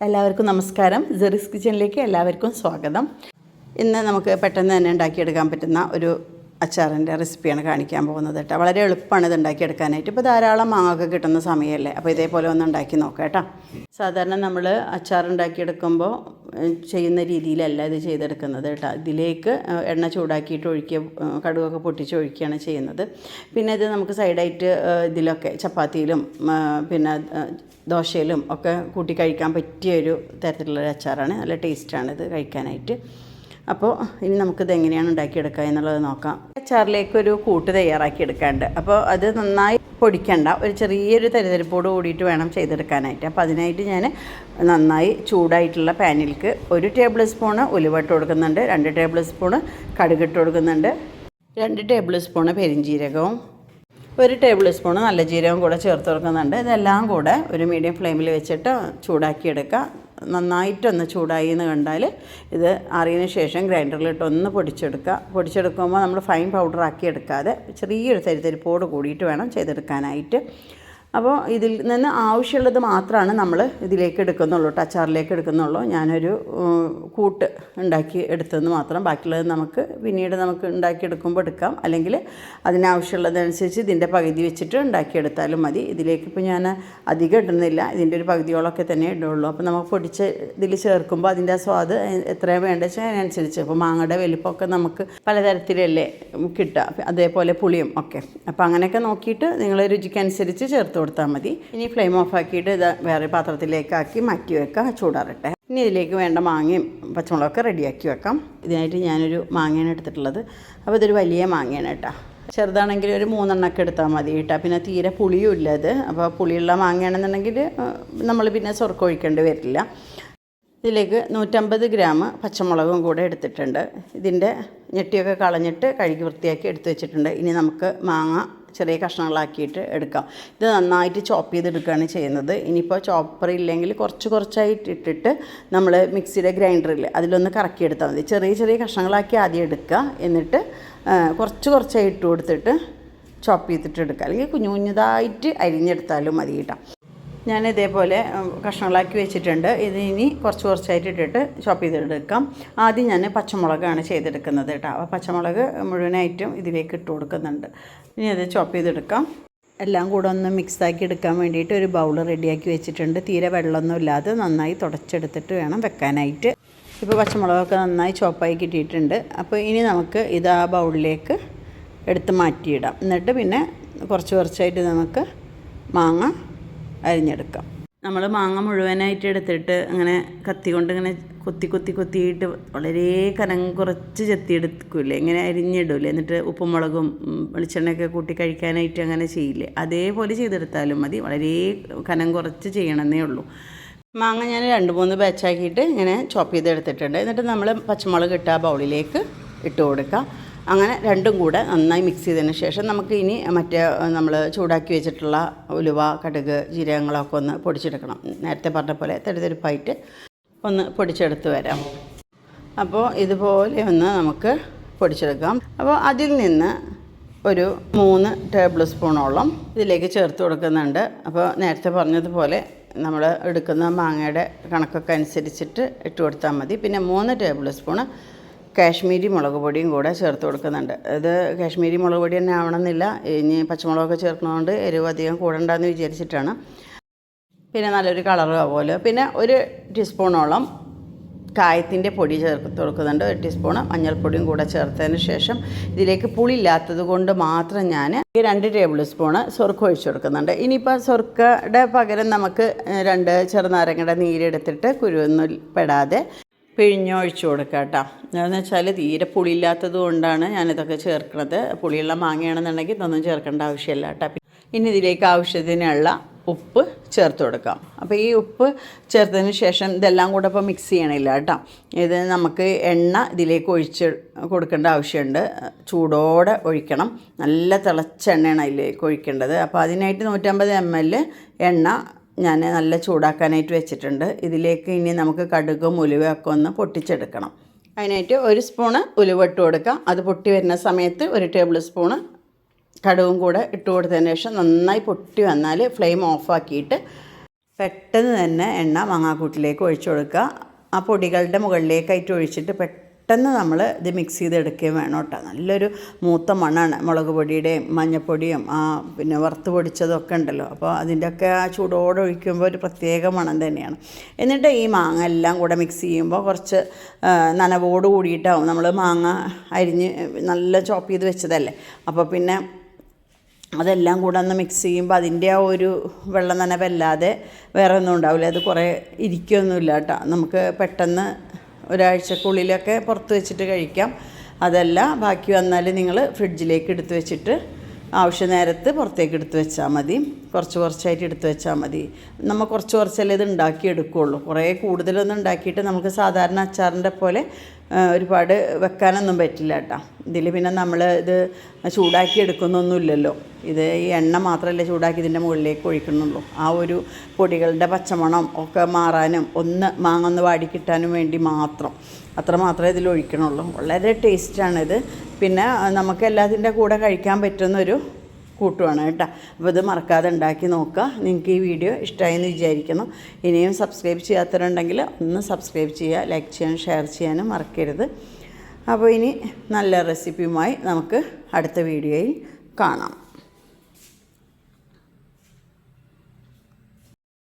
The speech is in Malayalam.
എല്ലാവർക്കും നമസ്കാരം. ജെറിസ് കിച്ചണിലേക്ക് എല്ലാവർക്കും സ്വാഗതം. ഇന്ന് നമുക്ക് പെട്ടെന്ന് തന്നെ ഉണ്ടാക്കിയെടുക്കാൻ പറ്റുന്ന ഒരു അച്ചാറിന്റെ റെസിപ്പിയാണ് കാണിക്കാൻ പോകുന്നത് കേട്ടോ. വളരെ എളുപ്പമാണ് ഇത് ഉണ്ടാക്കിയെടുക്കാനായിട്ട്. ഇപ്പോൾ ധാരാളം മാങ്ങൊക്കെ കിട്ടുന്ന സമയമല്ലേ? അപ്പോൾ ഇതേപോലെ ഒന്ന് ഉണ്ടാക്കി നോക്കാം കേട്ടോ. സാധാരണ നമ്മൾ അച്ചാർ ഉണ്ടാക്കിയെടുക്കുമ്പോൾ ചെയ്യുന്ന രീതിയിലല്ല ഇത് ചെയ്തെടുക്കുന്നത് കേട്ടോ. ഇതിലേക്ക് എണ്ണ ചൂടാക്കിയിട്ട് ഒഴിക്കുക കടുകൊക്കെ പൊട്ടിച്ച് ഒഴിക്കുകയാണ് ചെയ്യുന്നത്. പിന്നെ ഇത് നമുക്ക് സൈഡായിട്ട് ഇതിലൊക്കെ ചപ്പാത്തിയിലും പിന്നെ ദോശയിലും ഒക്കെ കൂട്ടി കഴിക്കാൻ പറ്റിയ ഒരു തരത്തിലുള്ളൊരു അച്ചാറാണ്. നല്ല ടേസ്റ്റാണ് ഇത് കഴിക്കാനായിട്ട്. അപ്പോൾ ഇനി നമുക്കിത് എങ്ങനെയാണ് ഉണ്ടാക്കിയെടുക്കുക എന്നുള്ളത് നോക്കാം. അച്ചാറിലേക്ക് ഒരു കൂട്ട് തയ്യാറാക്കി എടുക്കാണ്ട്. അപ്പോൾ അത് നന്നായി പൊടിക്കണ്ട. ഒരു ചെറിയൊരു തരിതരിപ്പോട് കൂടിയിട്ട് വേണം ചെയ്തെടുക്കാനായിട്ട്. അപ്പോൾ അതിനായിട്ട് ഞാൻ നന്നായി ചൂടായിട്ടുള്ള പാനിൽക്ക് ഒരു ടേബിൾ സ്പൂണ് ഉലുവട്ട് കൊടുക്കുന്നുണ്ട്. രണ്ട് ടേബിൾ സ്പൂണ് കടുകിട്ട് കൊടുക്കുന്നുണ്ട്. രണ്ട് ടേബിൾ സ്പൂണ് പെരിഞ്ജീരകവും ഒരു ടേബിൾ സ്പൂൺ നല്ല ജീരകം കൂടെ ചേർത്ത് കൊടുക്കുന്നുണ്ട്. ഇതെല്ലാം കൂടെ ഒരു മീഡിയം ഫ്ലെയിമിൽ വെച്ചിട്ട് ചൂടാക്കിയെടുക്കുക. നന്നായിട്ടൊന്ന് ചൂടായി എന്ന് കണ്ടാൽ ഇത് അറിയുന്ന ശേഷം ഗ്രൈൻഡറിലിട്ട് ഒന്ന് പൊടിച്ചെടുക്കുക. പൊടിച്ചെടുക്കുമ്പോൾ നമ്മൾ ഫൈൻ പൗഡറാക്കി എടുക്കാതെ ചെറിയൊരു തരിതരിപ്പോട് കൂടിയിട്ട് വേണം ചെയ്തെടുക്കാനായിട്ട്. അപ്പോൾ ഇതിൽ നിന്ന് ആവശ്യമുള്ളത് മാത്രമാണ് നമ്മൾ ഇതിലേക്ക് എടുക്കുന്നുള്ളൂ കേട്ടോ അച്ചാറിലേക്ക് എടുക്കുന്നുള്ളൂ. ഞാനൊരു കൂട്ട് ഉണ്ടാക്കി എടുത്തതെന്ന് മാത്രം. ബാക്കിയുള്ളത് നമുക്ക് പിന്നീട് നമുക്ക് ഉണ്ടാക്കിയെടുക്കുമ്പോൾ എടുക്കാം. അല്ലെങ്കിൽ അതിനാവശ്യമുള്ളതനുസരിച്ച് ഇതിന്റെ പകുതി വെച്ചിട്ട് ഉണ്ടാക്കിയെടുത്താലും മതി. ഇതിലേക്ക് ഇപ്പോൾ ഞാൻ അധികം ഇടുന്നില്ല. ഇതിന്റെ ഒരു പകുതിയോളമൊക്കെ തന്നെ ഇടുള്ളൂ. അപ്പോൾ നമുക്ക് പൊടിച്ച് ഇതിൽ ചേർക്കുമ്പോൾ അതിന്റെ സ്വാദ് എത്രയാണ് വേണ്ടത് വെച്ചാൽ അതിനനുസരിച്ച്. അപ്പോൾ മാങ്ങയുടെ വലിപ്പമൊക്കെ നമുക്ക് പലതരത്തിലല്ലേ കിട്ടുക. അതേപോലെ പുളിയും ഒക്കെ. അപ്പോൾ അങ്ങനെയൊക്കെ നോക്കിയിട്ട് നിങ്ങൾ രുചിക്കനുസരിച്ച് ചേർത്ത് കൊടുത്താൽ മതി. ഇനി ഫ്ലെയിം ഓഫ് ആക്കിയിട്ട് ഇത് വേറെ പാത്രത്തിലേക്കാക്കി മാറ്റി വെക്കാം ചൂടാറട്ടെ. ഇനി ഇതിലേക്ക് വേണ്ട മാങ്ങയും പച്ചമുളകൊക്കെ റെഡിയാക്കി വെക്കാം. ഇതിനായിട്ട് ഞാനൊരു മാങ്ങയാണ് എടുത്തിട്ടുള്ളത്. അപ്പോൾ ഇതൊരു വലിയ മാങ്ങയാണ് കേട്ടോ. ചെറുതാണെങ്കിൽ ഒരു മൂന്നെണ്ണമൊക്കെ എടുത്താൽ മതി കേട്ടോ. പിന്നെ തീരെ പുളിയും ഇല്ല അത് അപ്പോൾ പുളിയുള്ള മാങ്ങയാണെന്നുണ്ടെങ്കിൽ നമ്മൾ പിന്നെ സ്വർക്കം ഒഴിക്കേണ്ടി വരില്ല. ഇതിലേക്ക് നൂറ്റമ്പത് ഗ്രാം പച്ചമുളകും കൂടെ എടുത്തിട്ടുണ്ട്. ഇതിന്റെ ഞെട്ടിയൊക്കെ കളഞ്ഞിട്ട് കഴുകി വൃത്തിയാക്കി എടുത്തു വെച്ചിട്ടുണ്ട്. ഇനി നമുക്ക് മാങ്ങ ചെറിയ കഷ്ണങ്ങളാക്കിയിട്ട് എടുക്കാം. ഇത് നന്നായിട്ട് ചോപ്പ് ചെയ്തെടുക്കുകയാണ് ചെയ്യുന്നത്. ഇനിയിപ്പോൾ ചോപ്പർ ഇല്ലെങ്കിൽ കുറച്ച് കുറച്ചായിട്ട് ഇട്ടിട്ട് നമ്മൾ മിക്സിയുടെ ഗ്രൈൻഡറിൽ അതിലൊന്ന് കറക്കിയെടുത്താൽ മതി. ചെറിയ ചെറിയ കഷ്ണങ്ങളാക്കി ആദ്യം എടുക്കുക. എന്നിട്ട് കുറച്ച് കുറച്ചായി ഇട്ട് കൊടുത്തിട്ട് ചോപ്പ് ചെയ്തിട്ട് എടുക്കുക. അല്ലെങ്കിൽ കുഞ്ഞു കുഞ്ഞതായിട്ട് അരിഞ്ഞെടുത്താലും മതി കേട്ടോ. ഞാൻ ഇതേപോലെ കഷ്ണങ്ങളാക്കി വെച്ചിട്ടുണ്ട്. ഇത് ഇനി കുറച്ച് കുറച്ചായിട്ട് ഇട്ടിട്ട് ചോപ്പ് ചെയ്തെടുക്കാം. ആദ്യം ഞാൻ പച്ചമുളകാണ് ചെയ്തെടുക്കുന്നത് കേട്ടോ. അപ്പോൾ പച്ചമുളക് മുഴുവനായിട്ടും ഇതിലേക്ക് ഇട്ട് കൊടുക്കുന്നുണ്ട്. ഇനി അത് ചോപ്പ് ചെയ്തെടുക്കാം. എല്ലാം കൂടെ ഒന്ന് മിക്സാക്കി എടുക്കാൻ വേണ്ടിയിട്ട് ഒരു ബൗൾ റെഡിയാക്കി വെച്ചിട്ടുണ്ട്. തീരെ വെള്ളമൊന്നും ഇല്ലാതെ നന്നായി തുടച്ചെടുത്തിട്ട് വേണം വെക്കാനായിട്ട്. ഇപ്പോൾ പച്ചമുളകൊക്കെ നന്നായി ചോപ്പായി കിട്ടിയിട്ടുണ്ട്. അപ്പോൾ ഇനി നമുക്ക് ഇത് ആ ബൗളിലേക്ക് എടുത്ത് മാറ്റിയിടാം. എന്നിട്ട് പിന്നെ കുറച്ച് കുറച്ചായിട്ട് നമുക്ക് മാങ്ങ അരിഞ്ഞെടുക്കാം. നമ്മൾ മാങ്ങ മുഴുവനായിട്ട് എടുത്തിട്ട് അങ്ങനെ കത്തി കൊണ്ട് ഇങ്ങനെ കൊത്തി കൊത്തി കൊത്തിയിട്ട് വളരെ കനം കുറച്ച് ചെത്തിയെടുക്കൂലേ ഇങ്ങനെ അരിഞ്ഞിടൂലേ? എന്നിട്ട് ഉപ്പും മുളകും വെളിച്ചെണ്ണയൊക്കെ കൂട്ടി കഴിക്കാനായിട്ട് അങ്ങനെ ചെയ്യില്ലേ? അതേപോലെ ചെയ്തെടുത്താലും മതി. വളരെ കനം കുറച്ച് ചെയ്യണമെന്നേ ഉള്ളൂ. മാങ്ങ ഞാൻ രണ്ട് മൂന്ന് ബാച്ചാക്കിയിട്ട് ഇങ്ങനെ ചോപ്പ് ചെയ്തെടുത്തിട്ടുണ്ട്. എന്നിട്ട് നമ്മൾ പച്ചമുളക് ഇട്ട് ആ ബൗളിലേക്ക് ഇട്ട് കൊടുക്കുക അങ്ങനെ രണ്ടും കൂടെ നന്നായി മിക്സ് ചെയ്തതിന് ശേഷം നമുക്ക് ഇനി മറ്റേ നമ്മൾ ചൂടാക്കി വെച്ചിട്ടുള്ള ഉലുവ കടുക് ജീരകങ്ങളൊക്കെ ഒന്ന് പൊടിച്ചെടുക്കണം. നേരത്തെ പറഞ്ഞ പോലെ തെരുതെരുപ്പായിട്ട് ഒന്ന് പൊടിച്ചെടുത്ത് വരാം. അപ്പോൾ ഇതുപോലെ ഒന്ന് നമുക്ക് പൊടിച്ചെടുക്കാം. അപ്പോൾ അതിൽ നിന്ന് ഒരു മൂന്ന് ടേബിൾ സ്പൂണോളം ഇതിലേക്ക് ചേർത്ത് കൊടുക്കുന്നുണ്ട്. അപ്പോൾ നേരത്തെ പറഞ്ഞതുപോലെ നമ്മൾ എടുക്കുന്ന മാങ്ങയുടെ കണക്കൊക്കെ അനുസരിച്ചിട്ട് ഇട്ട് കൊടുത്താൽ മതി. പിന്നെ മൂന്ന് ടേബിൾ സ്പൂണ് കാശ്മീരി മുളക് പൊടിയും കൂടെ ചേർത്ത് കൊടുക്കുന്നുണ്ട്. ഇത് കാശ്മീരി മുളക് പൊടി തന്നെ ആവണമെന്നില്ല. ഇനി പച്ചമുളകൊക്കെ ചേർക്കുന്നതുകൊണ്ട് എരിവ് അധികം കൂടണ്ടെന്ന് വിചാരിച്ചിട്ടാണ്. പിന്നെ നല്ലൊരു കളറും ആവുമല്ലോ പിന്നെ ഒരു ടീസ്പൂണോളം കായത്തിന്റെ പൊടി ചേർത്ത് കൊടുക്കുന്നുണ്ട്. ഒരു ടീസ്പൂൺ മഞ്ഞൾപ്പൊടിയും കൂടെ ചേർത്തതിന് ശേഷം ഇതിലേക്ക് പുളി ഇല്ലാത്തത് കൊണ്ട് മാത്രം ഞാൻ രണ്ട് ടേബിൾ സ്പൂണ് സ്വർക്ക ഒഴിച്ചു കൊടുക്കുന്നുണ്ട്. ഇനിയിപ്പോൾ സ്വർക്കയുടെ പകരം നമുക്ക് രണ്ട് ചെറുനാരങ്ങയുടെ നീരെടുത്തിട്ട് കുരുവൊന്നും പെടാതെ പിഴിഞ്ഞൊഴിച്ചു കൊടുക്കുക കേട്ടോ. എന്ന് വെച്ചാൽ തീരെ പുളിയില്ലാത്തത് കൊണ്ടാണ് ഞാനിതൊക്കെ ചേർക്കുന്നത് പുളിയുള്ള മാങ്ങയാണെന്നുണ്ടെങ്കിൽ ഇതൊന്നും ചേർക്കേണ്ട ആവശ്യമില്ല കേട്ടോ. ഇനി ഇതിലേക്ക് ആവശ്യത്തിനുള്ള ഉപ്പ് ചേർത്ത് കൊടുക്കാം. അപ്പോൾ ഈ ഉപ്പ് ചേർത്തതിന് ശേഷം ഇതെല്ലാം കൂടെ ഇപ്പോൾ മിക്സ് ചെയ്യണില്ല കേട്ടോ. ഇത് നമുക്ക് എണ്ണ ഇതിലേക്ക് ഒഴിച്ച് കൊടുക്കേണ്ട ആവശ്യമുണ്ട്. ചൂടോടെ ഒഴിക്കണം. നല്ല തിളച്ച എണ്ണയാണ് അതിലേക്ക് ഒഴിക്കേണ്ടത്. അപ്പോൾ അതിനായിട്ട് നൂറ്റമ്പത് എം എൽ എണ്ണ ഞാൻ നല്ല ചൂടാക്കാനായിട്ട് വെച്ചിട്ടുണ്ട്. ഇതിലേക്ക് ഇനി നമുക്ക് കടുകും ഉലുവയൊക്കെ ഒന്ന് പൊട്ടിച്ചെടുക്കണം. അതിനായിട്ട് ഒരു സ്പൂണ് ഉലുവ ഇട്ട് കൊടുക്കാം. അത് പൊട്ടി വരുന്ന സമയത്ത് ഒരു ടേബിൾ സ്പൂണ് കടുവും കൂടെ ഇട്ട് കൊടുത്തതിന് ശേഷം നന്നായി പൊട്ടി വന്നാൽ ഫ്ലെയിം ഓഫാക്കിയിട്ട് പെട്ടെന്ന് തന്നെ എണ്ണ മാങ്ങാക്കൂട്ടിലേക്ക് ഒഴിച്ചു കൊടുക്കുക. ആ പൊടികളുടെ മുകളിലേക്കായിട്ട് ഒഴിച്ചിട്ട് പെട്ടെന്ന് നമ്മൾ ഇത് മിക്സ് ചെയ്തെടുക്കുകയും വേണം കേട്ടോ. നല്ലൊരു മൂത്ത മണ്ണാണ് മുളക് പൊടിയുടെയും മഞ്ഞൾപ്പൊടിയും ആ പിന്നെ വറുത്ത് പൊടിച്ചതൊക്കെ ഉണ്ടല്ലോ. അപ്പോൾ അതിന്റെയൊക്കെ ആ ചൂടോടെ ഒഴിക്കുമ്പോൾ ഒരു പ്രത്യേക മണം തന്നെയാണ്. എന്നിട്ട് ഈ മാങ്ങ എല്ലാം കൂടെ മിക്സ് ചെയ്യുമ്പോൾ കുറച്ച് നനവോട് കൂടിയിട്ടാവും നമ്മൾ മാങ്ങ അരിഞ്ഞ് നല്ല ചോപ്പ് ചെയ്ത് വെച്ചതല്ലേ. അപ്പോൾ പിന്നെ അതെല്ലാം കൂടെ ഒന്ന് മിക്സ് ചെയ്യുമ്പോൾ അതിന്റെ ആ ഒരു വെള്ളം നനവല്ലാതെ വേറെ ഒന്നും ഉണ്ടാവില്ല. അത് കുറേ ഇരിക്കുകയൊന്നുമില്ല കേട്ടോ. നമുക്ക് പെട്ടെന്ന് ഒരാഴ്ചക്കുള്ളിലൊക്കെ പുറത്ത് വെച്ചിട്ട് കഴിക്കാം. അതല്ല ബാക്കി വന്നാൽ നിങ്ങൾ ഫ്രിഡ്ജിലേക്ക് എടുത്ത് വെച്ചിട്ട് ആവശ്യ നേരത്ത് പുറത്തേക്ക് എടുത്ത് വെച്ചാൽ മതി. കുറച്ച് കുറച്ചായിട്ട് എടുത്ത് വെച്ചാൽ മതി. നമ്മൾ കുറച്ച് കുറച്ചല്ലേ ഇത് ഉണ്ടാക്കിയെടുക്കുകയുള്ളൂ കുറേ കൂടുതലൊന്നും ഉണ്ടാക്കിയിട്ട് നമുക്ക് സാധാരണ അച്ചാറിന്റെ പോലെ ഒരുപാട് വെക്കാനൊന്നും പറ്റില്ല കേട്ടോ. ഇതിൽ പിന്നെ നമ്മൾ ഇത് ചൂടാക്കി എടുക്കുന്നൊന്നുമില്ലല്ലോ. ഇത് ഈ എണ്ണ മാത്രമല്ലേ ചൂടാക്കി ഇതിന്റെ മുകളിലേക്ക് ഒഴിക്കണുള്ളൂ ആ ഒരു പൊടികളുടെ പച്ചമണം ഒക്കെ മാറാനും ഒന്ന് മാങ്ങ ഒന്ന് വാടി കിട്ടാനും വേണ്ടി മാത്രം. അത്ര മാത്രമേ ഇതിൽ ഒഴിക്കണുള്ളൂ വളരെ ടേസ്റ്റാണിത്. പിന്നെ നമുക്ക് എല്ലാത്തിന്റെ കൂടെ കഴിക്കാൻ പറ്റുന്നൊരു കൂട്ടുവാണ് കേട്ടോ. അപ്പോൾ ഇത് മറക്കാതെ ഉണ്ടാക്കി നോക്കുക. നിങ്ങൾക്ക് ഈ വീഡിയോ ഇഷ്ടമായി എന്ന് വിചാരിക്കുന്നു. ഇനിയും സബ്സ്ക്രൈബ് ചെയ്യാത്തവരുണ്ടെങ്കിൽ ഒന്ന് സബ്സ്ക്രൈബ് ചെയ്യുക ലൈക്ക് ചെയ്യാനും ഷെയർ ചെയ്യാനും മറക്കരുത്. അപ്പോൾ ഇനി നല്ല റെസിപ്പിയുമായി നമുക്ക് അടുത്ത വീഡിയോയിൽ കാണാം.